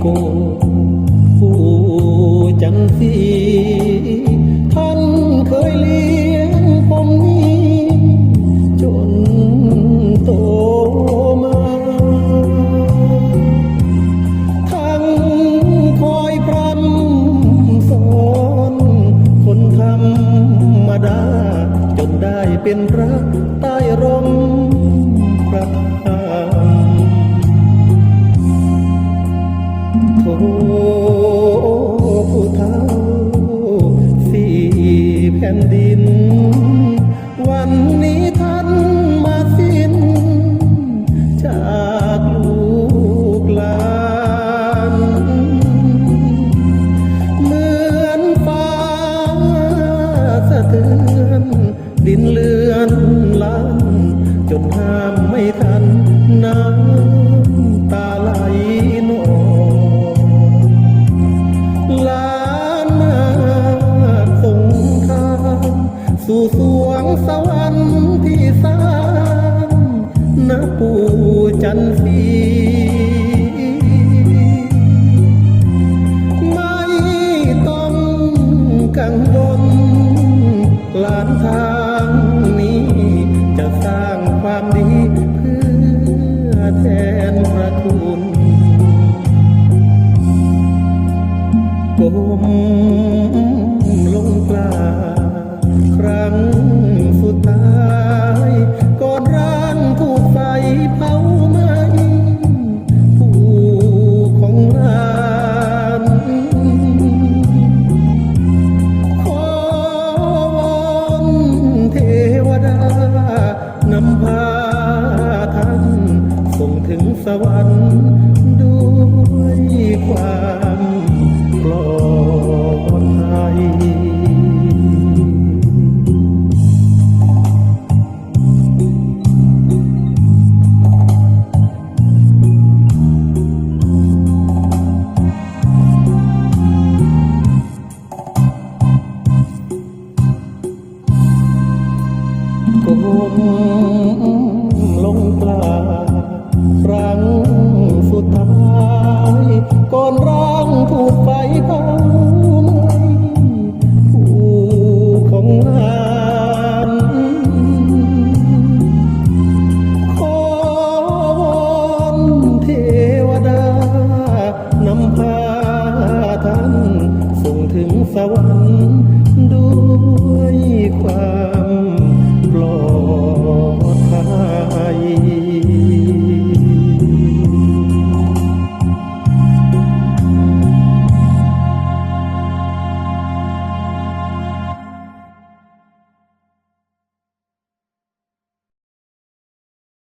โกฟูจังสีท่านเคยเลี้ยงผมนี้ จนโตมา ทั้งคอยพรำสอนคนธรรมดา จนได้เป็นรักใต้ร่มพระ นดิน วันนี้ สู่สวงสวรรค์ที่สามนปู่จันทรีไม่ต้องกังวลลานทางนี้จะสร้างความดีเพื่อแทนพระคุณก้มลงกราบ ส่งถึงสวรรค์ด้วยความปลอดภัยก้ม ครั้งสุดท้ายก่อนร่างถูกไฟเผาผู้ของงานขอวอนเทวดานำพาท่านส่งถึงสวรรค์ด้วยความ